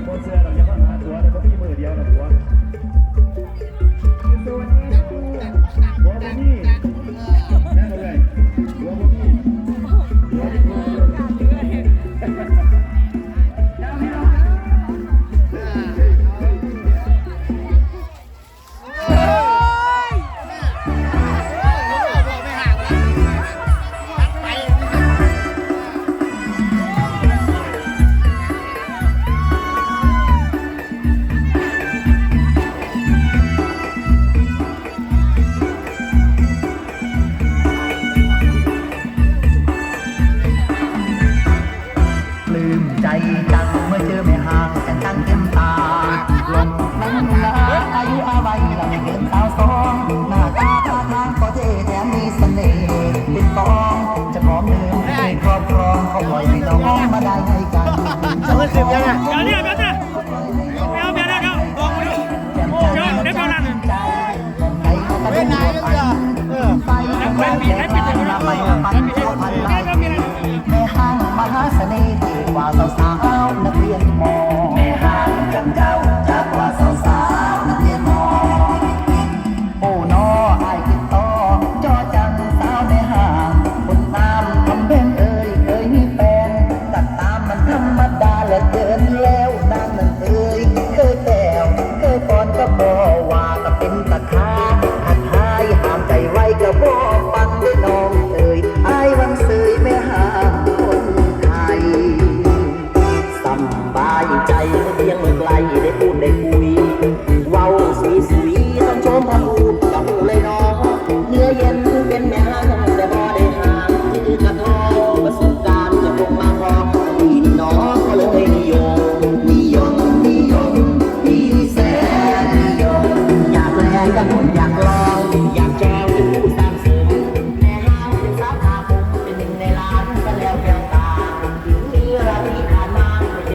Pode ser. É. ต้องจะขอเมืองให้ครอบครองเขาหน่อยให้น้องมาได้ให้กันจะไม่เสียนะอย่าเนี่ยแบบนี้ไม่เอาแบบนี้ครับลองดูโอ้ยเด็กเขานั่นเป็นนายแล้วจ้ะเออไปแล้วปีแล้วปีแล้วปีแล้วปีแล้วปีแล้วแม่ห้างมหาเสน่ห์ที่ว่าสาวๆนักเรียนมอแม่ห้างจังจ้า สียงเมื่อไกลได้พูดได้คุยเว้าสีสีต้องชมพระพูดกับเลยน้องเนื้อเย็น